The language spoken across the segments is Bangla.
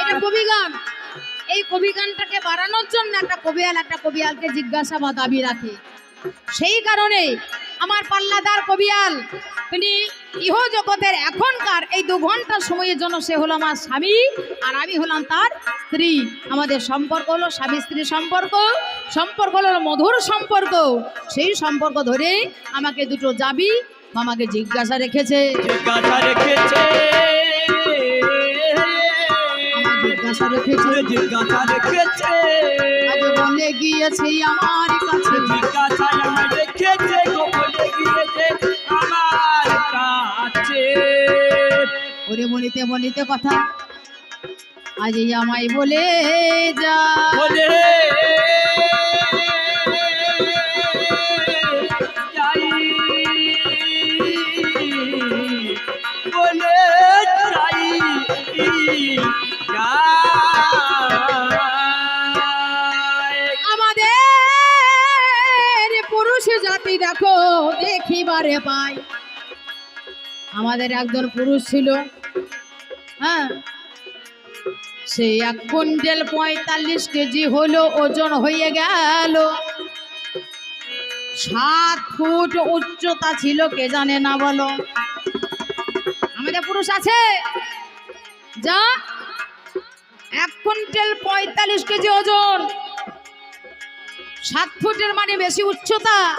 এটা কবি এই কবি গানটাকে বাড়ানোর জন্য একটা কবিয়াল, একটা কবিয়ালকে জিজ্ঞাসা বা দাবি রাখে। সেই কারণে আমার পাল্লাদার কবিয়াল, তিনি ইহ জগতের এখনকার এই দু ঘণ্টা সময়ের জন্য সে হলো আমার স্বামী, আর আমি হলাম তার স্ত্রী। আমাদের সম্পর্ক হলো স্বামী স্ত্রী সম্পর্ক সম্পর্ক হলো মধুর সম্পর্ক। সেই সম্পর্ক ধরে আমাকে দুটো যাবি আমাকে জিজ্ঞাসা রেখেছে। জিজ্ঞাসা রেখেছে। জিজ্ঞাসা রেখেছে জিজ্ঞাসা রেখেছে বলে গিয়েছে আমার কাছে। জিজ্ঞাসা আমার রেখেছে গোপনে গিয়েছে আমার কাছে। ওরে বলিতে বলিতে কথা। আজ আমায় বলে যা। বলে জাতি দেখো দেখিবারে পাই। আমাদের একজন পুরুষ ছিল হ্যাঁ? সে এক কুইন্টাল পঁয়তাল্লিশ কেজি হলো, ওজন হয়ে গেল। সাত ফুট উচ্চতা ছিল, কে জানে না বলো। আমাদের পুরুষ আছে? যা। এক কুইন্টাল পঁয়তাল্লিশ কেজি ওজন। সাত ফুটের মানে বেশি উচ্চতা।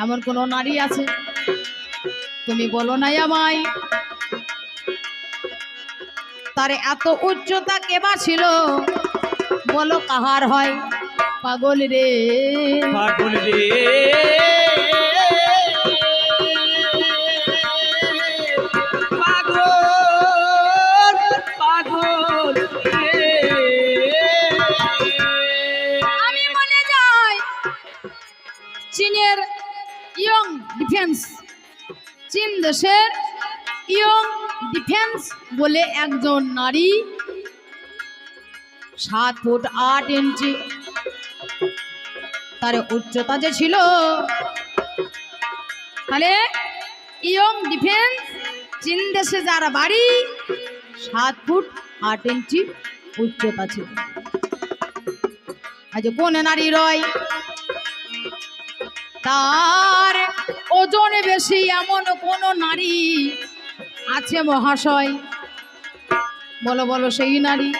এমন কোন নারী আছে? তুমি বলো নাই আমায়। তার এত উচ্চতা কেবা ছিল? বলো কাহার হয়? পাগল রে। পাগল রে। চীন দেশের ইয়ং ডিফেন্স বলে একজন নারী সাত ফুট আট ইঞ্চি। তার উচ্চতা যে ছিল, তাহলে ইয়ং ডিফেন্স চীন দেশে যারা বাড়ি সাত ফুট আট ইঞ্চি উচ্চতা ছিল। আজ কোন নারী রয়? তার ওজন বেশি এমন কোন নারী আছে মহাশয়? বলো বলো, সেই নারী।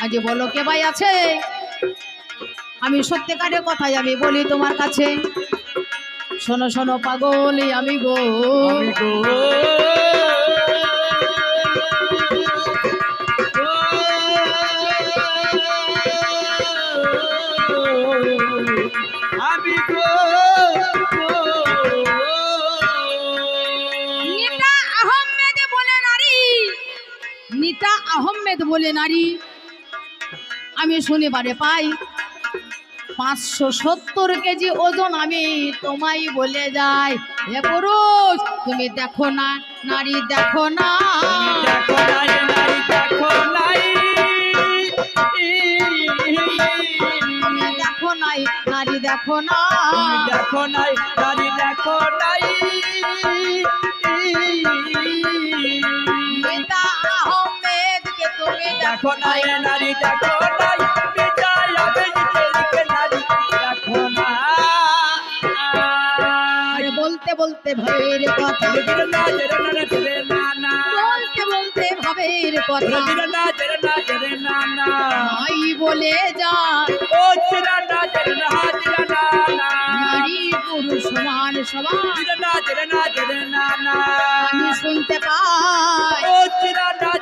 আজ বলো কে ভাই আছে? আমি সত্যিকারের কথাই আমি বলি তোমার কাছে। শোনো শোনো, পাগলি আমি গো। গো। নিতা আহমেদ বলে নারী। আমি শুনিবারে পাই। পাঁচশো সত্তর কেজি ওজন আমি তোমায় বলে যাই। হে পুরুষ, তুমি দেখো না, নারী দেখো না। দেখো দেখো নাই, নারী দেখো না। দেখো দেখো নাই নারী দেখো নাই বিদায় হবে নিজেকে নারী। দেখো না বলতে বলতে ভয়ের কথা। বলতে বলতে ভবের কথা। নাই বলে যা। ও না না নারী পুরুষ সমান সমান। না না না। আমি শুনতে পাই। ও না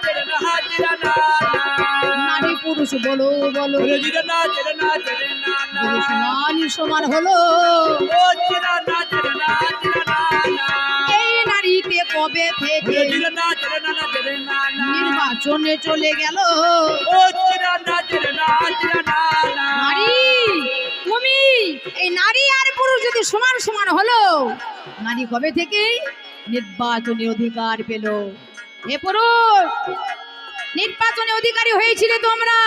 নারী পুরুষ, বলো বলো। জেরে সমান সমান হলো। এই কবে থেকে নির্বাচনে চলে গেল? নারী, তুমি, এই নারী আর পুরুষ যদি সমান সমান হলো, নারী কবে থেকে নির্বাচনী অধিকার পেল? হে পুরুষ নির্বাচনে অধিকারী হয়েছিল তোমরা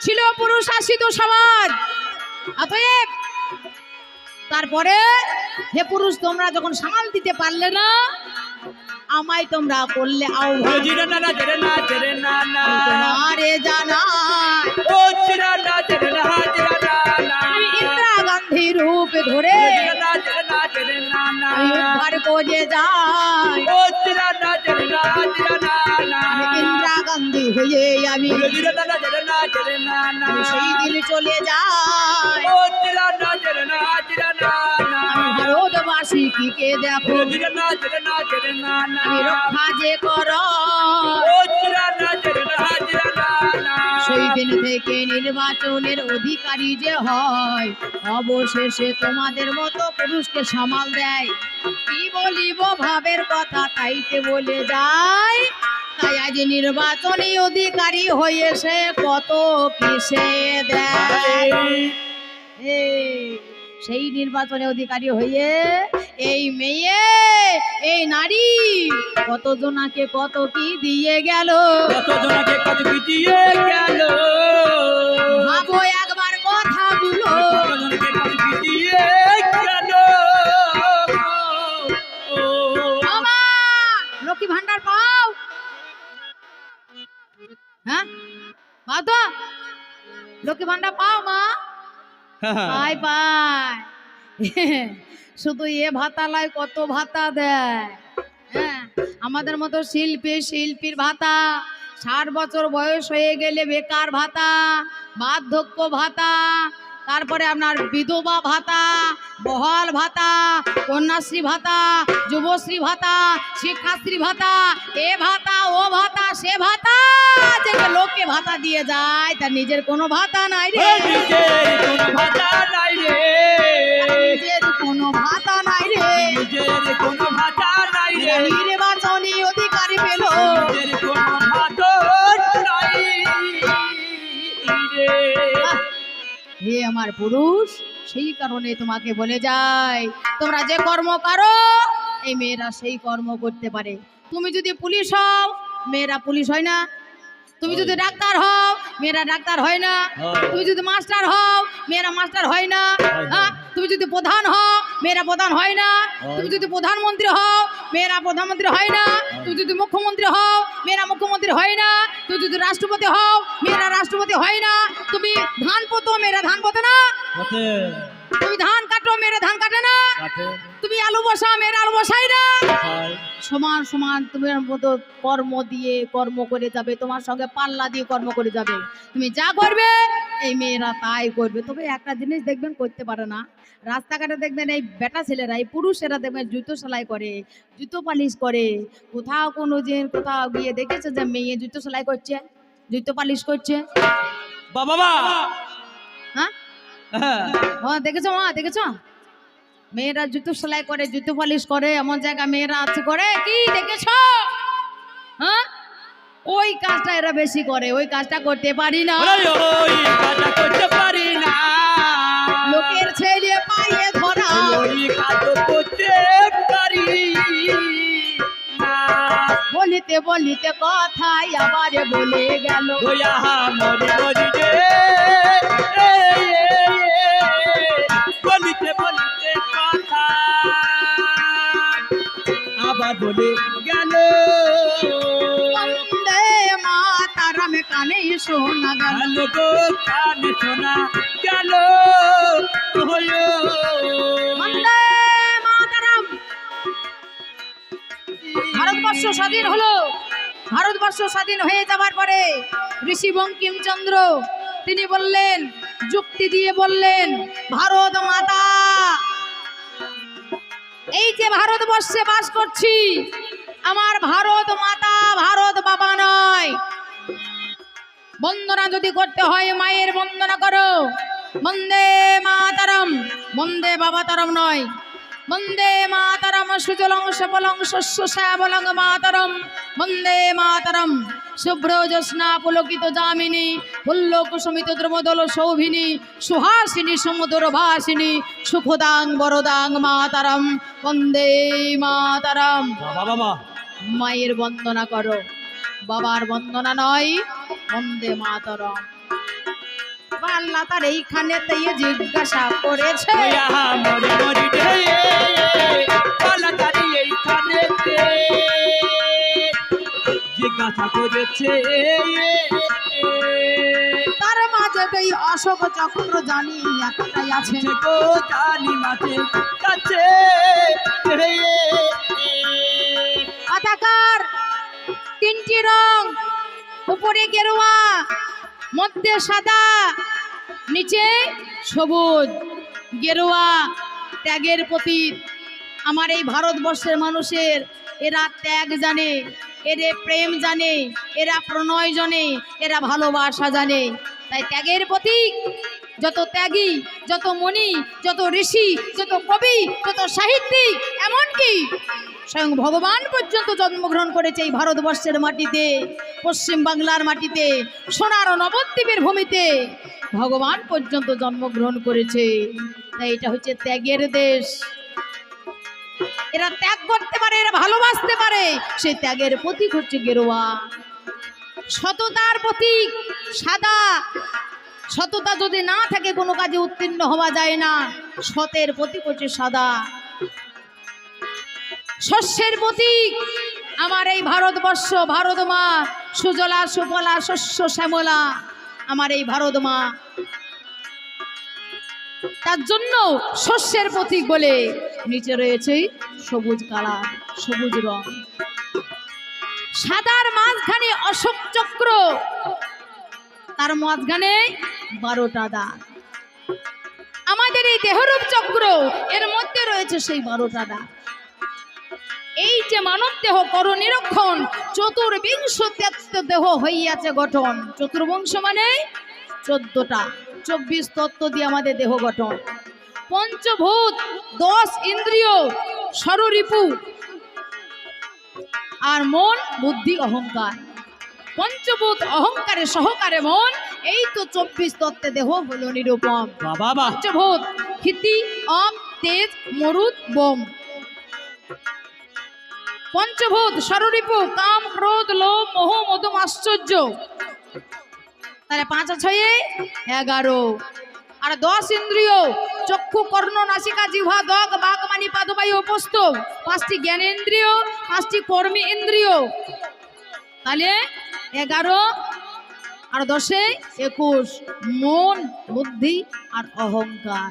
ছিল পুরুষ শাসিত সমাজ অতএব তারপরে হে পুরুষ তোমরা যখন সামাল দিতে পারলে না আমায় তোমরা বললে আও ইন্দিরা গান্ধী রূপ ধরে যায় হয়ে আমি সেই দিন চলে যায়। ভারতবাসী কি কে দেখো আমি রক্ষা যে কর। সেই দিন থেকে নির্বাচনের অধিকারী যে হয় অবশেষে তোমাদের মতো পুরুষকে সামাল দেয়। কি বলিব ভাবের কথা তাইতে বলে যায়। তাই আজ নির্বাচনী অধিকারী হয়েছে কত কিসে দেয়। সেই নির্বাচনে অধিকারী হয়ে এই মেয়ে এই নারী কত জনাকে কত কি দিয়ে গেল? কত জনকে কত কি দিয়ে গেল? ভাবো একবার কথা গুলো হ্যাঁ? তো লক্ষ্মী ভান্ডার পাও মা। পাই পাই শুধু এ ভাতা লয় কত ভাতা দেয়। হ্যাঁ? আমাদের মতো শিল্পী শিল্পীর ভাতা। ষাট বছর বয়স হয়ে গেলে বেকার ভাতা বার্ধক্য ভাতা তারপরে আপনার বিধবা ভাতা বহাল ভাতা কন্যাশ্রী ভাতা যুবশ্রী ভাতা শিক্ষাশ্রী ভাতা এ ভাতা ও ভাতা সে ভাতা যে লোককে ভাতা দিয়ে যায় তার নিজের কোনো ভাতা নাই রে। কোনো নাই রে। নিজের কোনো ভাতা নাই রে। নিজের কোনো ভাষা নাই রে। নির্বাচনী অধিকারী পেল। নিজের কোনো ভাষা নাই রে। হে আমার পুরুষ সেই কারণে তোমাকে বলে যায় তোমরা যে কর্ম করো এই মেয়েরা সেই কর্ম করতে পারে। তুমি যদি পুলিশ হও মেয়েরা পুলিশ হয় না। তুমি যদি ডাক্তার হও মেয়েরা ডাক্তার হয় না। তুমি যদি মাস্টার হও মেয়েরা মাস্টার হয় না। হ্যাঁ তুমি যদি প্রধান হও মেয়েরা প্রধান হয় না। তুমি যদি প্রধানমন্ত্রী হও মেয়েরা প্রধানমন্ত্রী হয় না তুই যদি মুখ্যমন্ত্রী হও মেয়েরা মুখ্যমন্ত্রী হয় না তুই যদি রাষ্ট্রপতি হও মেয়েরা রাষ্ট্রপতি হয় না তুমি ধান পোতো মেয়েরা ধান পোতে না। তুমি ধান কাটো মেয়েরা ধান কাটে না। তুমি আলু বসা মেয়েরা আলু বসাই না। সমান সমান তোমার মতো কর্ম দিয়ে কর্ম করে যাবে তোমার সঙ্গে পাল্লা দিয়ে কর্ম করে যাবে। তুমি যা করবে এই মেয়েরা তাই করবে। তবে একটা জিনিস দেখবেন করতে পারে না। রাস্তাঘাটে দেখবেন এই বেটা ছেলেরা এই পুরুষেরা দেখবেন জুতো সেলাই করে জুতো পালিশ করে কোথাও কোনো যে কোথাও গিয়ে দেখেছে যে মেয়ে জুতো সেলাই করছে জুতো পালিশ করছে? বাবা হ্যাঁ? হ্যাঁ। দেখেছ মা দেখেছ? মেয়েরা জুতো সেলাই করে জুতো পালিশ করে এমন জায়গা মেয়েরা আছে করে কি দেখেছ? হ্যাঁ? ওই কাজটা এরা বেশি করে ওই কাজটা করতে পারি না। ওই কাজটা করতে পারি না। লোকের ছেলে পায়ে ধরা। ওই কাজ করতে পারি বলিতে বলিতে কথাই আবার বলে গেল। দয়া মরে বলিতে বলিতে কথা আবার বলে গেল। বন্দে মাতারাম কানে শোনা গেল গো কানে শোনা গেল। হলো। বন্দে মাতারাম। ভারতবর্ষ স্বাধীন হলো। ভারতবর্ষ স্বাধীন হয়ে যাবার পরে ঋষি বঙ্কিমচন্দ্র তিনি বললেন যুক্তি দিয়ে বললেন ভারত মাতা। এই যে ভারতবর্ষে বাস করছি আমার ভারত মাতা যদি করতে হয় মায়ের বন্দনা করো। বন্দে মাতারম বন্দে বাবাতারম নয়। বন্দে মাতারম সুজলং সফলং শস্য শ্যাবলং মাতারম। বন্দে মাতারম শুভ্র জ্যোৎস্না পুলকিত যামিনী পুল্ল কুসুমিত দ্রবদল সৌভিনী সুহাসিনী সমুদর ভাসিনী সুখদাং বরদাং মাতারম। বন্দে মাতারম। বাবা বাবা। মায়ের বন্দনা করো। বাবার বন্দনা নয় বন্দে মাতরম। আল্লাহ তার এইখানে তাইয়ে জিজ্ঞাসা করেছে। মরে মরি রে পালা এইখানে জিজ্ঞাসা করেছে তার অশোক চক্র জানি একটাই আছে। গো জানি মাঝে কাছে তিনটি রং। উপরে গেরুয়া, মধ্যে সাদা, নিচে সবুজ। গেরুয়া ত্যাগের প্রতীক। আমার এই ভারতবর্ষের মানুষের, এরা ত্যাগ জানে, এরা প্রেম জানে, এরা প্রণয় জানে, এরা ভালোবাসা জানে। তাই ত্যাগের প্রতীক, যত ত্যাগী, যত মণি, যত ঋষি, যত কবি, যত সাহিত্যিক, এমনকি স্বয়ং ভগবান পর্যন্ত জন্মগ্রহণ করেছে এই ভারতবর্ষের মাটিতে, পশ্চিম বাংলার মাটিতে, সোনার ও নবদ্বীপের ভূমিতে। ভগবান পর্যন্ত জন্মগ্রহণ করেছে। তাই এটা হচ্ছে ত্যাগের দেশ। এরা ত্যাগ করতে পারে, এরা ভালোবাসতে পারে, সেই ত্যাগের প্রতীক হচ্ছে গেরুয়া। সততার প্রতীক, সাদা। সততা যদি না থাকে, কোনো কাজে উত্তীর্ণ হওয়া যায় না। সতের প্রতীক হচ্ছে সাদা। শস্যের প্রতীক। আমার এই ভারতবর্ষ, ভারত মা, সুজলা, সুফলা, শস্য, শ্যামলা। আমার এই ভারত মা। তার জন্য শস্যের প্রতীক বলে নিচে রয়েছে সবুজ কালার সবুজ রং। সাদার মাঝখানে অশোক চক্র। তার মাঝখানে বারোটা দাগ। আমাদের এই দেহরূপ চক্র, এর মধ্যে রয়েছে সেই বারোটা দাগ। এই যে মানব দেহ কর নিরক্ষণ চতুর্বিংশ দেহ হইয়াছে গঠন। চতুর্বংশ মানে চোদ্দটা। চব্বিশ তত্ত্ব দিয়ে আমাদের দেহ গঠন। পঞ্চভূত দশ ইন্দ্রিয় সররিপু আর মন বুদ্ধি অহংকার। পঞ্চভূত অহংকারে সহকারে মন এই তো চব্বিশ তত্ত্বে দেহ হলো নিরূপম। পঞ্চভূত ক্ষিতি অম তেজ মরুদ বোম। পঞ্চভূত সররিপু কাম, ক্রোধ, লোভ, মোহ, মধুম, আশ্চর্য। তাহলে পাঁচ ছয়ে? এগারো। আর দশ ইন্দ্রিয়, চক্ষু, কর্ণ, নাসিকা, জিহ্বা, দগ বাঘ মানি পাদবায়ু উপস্থ পাঁচটি জ্ঞানেন্দ্রিয় পাঁচটি কর্মী ইন্দ্রিয়। তাহলে এগারো আর দশে একুশ। মন, বুদ্ধি আর অহংকার।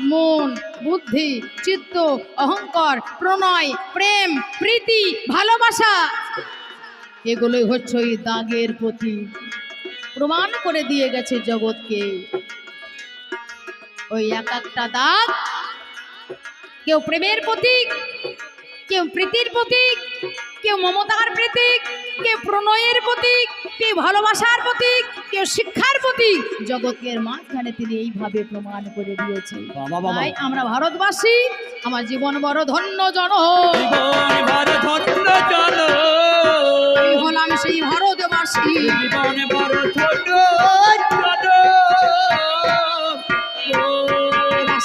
মন, বুদ্ধি, চিত্ত, অহংকার, প্রণয়, প্রেম, প্রীতি, ভালোবাসা। এগুলোই হচ্ছে ওই দাগের প্রতি। প্রমাণ করে দিয়ে গেছে জগৎকে। ওই এক একটা দাগ কেউ প্রেমের প্রতীক, কেউ প্রীতির প্রতীক, কেউ মমতার প্রতীক, কেউ প্রণয়ের প্রতীক কেউ ভালোবাসার প্রতীক কেউ শিক্ষার প্রতীক জগতের মাঝখানে তিনি এইভাবে প্রমাণ করে দিয়েছে বাবা বাবা তাই আমরা ভারতবাসী আমার জীবন বড় ধন্য জন হলাম সেই ভারতবাসী। জীবন বড় ছোট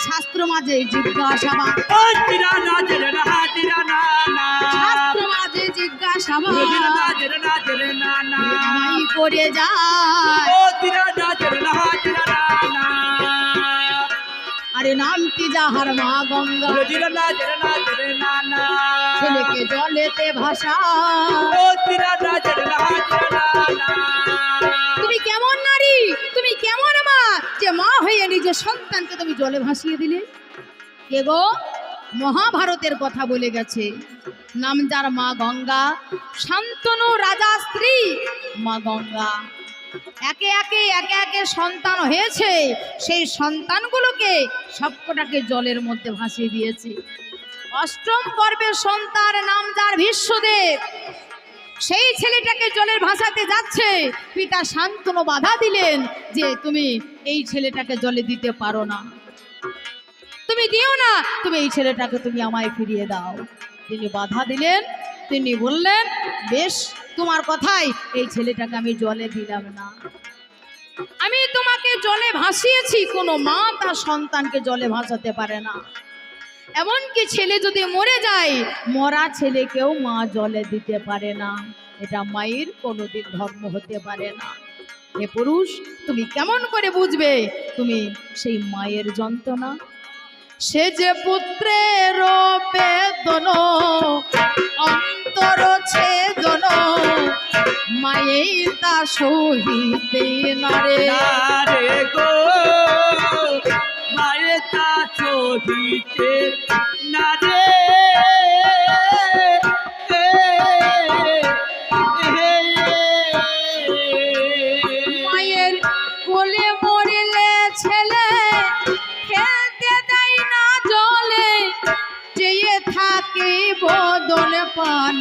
শাস্ত্র মাঝে জিজ্ঞাসাবাদ। শাস্ত্র মাঝে আমায় করে যায়। আরে নামটি যাহার মা গঙ্গা। ছেলেকে জলেতে ভাষা তুমি কেমন নারী? তুমি কেমন মা যে মা হয়ে নিজের সন্তানকে তুমি জলে ভাসিয়ে দিলে। কে গো? মহাভারতের কথা বলে গেছে। নাম যার মা গঙ্গা, শান্তনু রাজা স্ত্রী, মা গঙ্গা। একে একে একে একে সন্তান হয়েছে। সেই সন্তানগুলোকে সবকটাকে জলের মধ্যে ভাসিয়ে দিয়েছে। অষ্টম পর্বের সন্তান নাম যার ভীষ্মদেব। সেই ছেলেটাকে জলের ভাসাতে যাচ্ছে। পিতা শান্তনু বাধা দিলেন যে, তুমি এই ছেলেটাকে জলে দিতে পারো না। তুমি দিও না। তুমি এই ছেলেটাকে তুমি আমায় ফিরিয়ে দাও। তিনি বাধা দিলেন, তিনি বললেন, বেশ, তোমার কথাই, এই ছেলেটাকে আমি জলে দিলাম না। আমি তোমাকে জলে ভাসিয়েছি, কোনো মা তার সন্তানকে জলে ভাসাতে পারে না। এমনকি ছেলে যদি মরে যায়, মরা ছেলেকেও মা জলে দিতে পারে না। এটা মায়ের কোনোদিন ধর্ম হতে পারে না। হে পুরুষ, তুমি কেমন করে বুঝবে? তুমি সেই মায়ের যন্ত্রণা। সে যে পুত্রের বেদন অন্তর ছেদন মায়ের তা সহিতে নারে নারে গো মায়ে তা চহিতে নারে মায়ের কোলে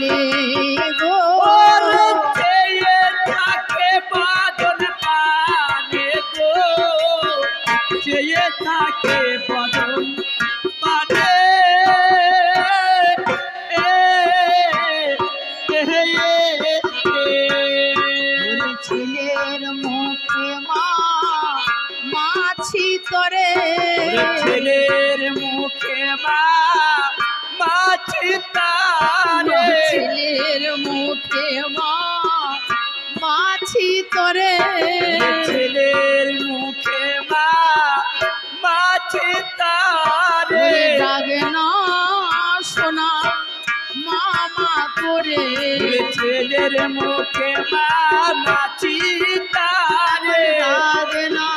পানে গো। চেয়ে থাকে বাদন পানে গো। চেয়ে থাকে বাদন পানে ছেলের মুখে মা মাছি তরে ছেলের মুখে মা মাছি তারে ছেলের মুখে মা মাছি তরে। ছেলের মুখে মা মাছি তারে। ডাকে না শোনা মামা করে। ছেলের মুখে মা মাছি তারে। ডাকে না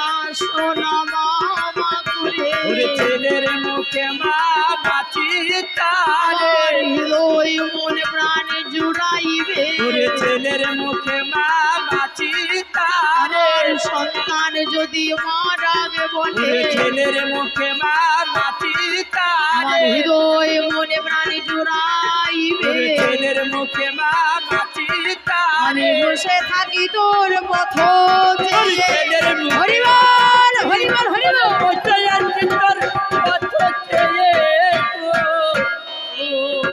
শোনা মামা করে। ছেলের মুখে মা মাছি তারে। হৃদয় মনে ওরে ছেলের মুখে সন্তান যদি মারাগে বলে। ছেলের মুখে মা মনে প্রাণী জুড়াইবে। ছেলের মুখে মা বসে থাকি তোর পথ হরিবার হরিবার হরিবার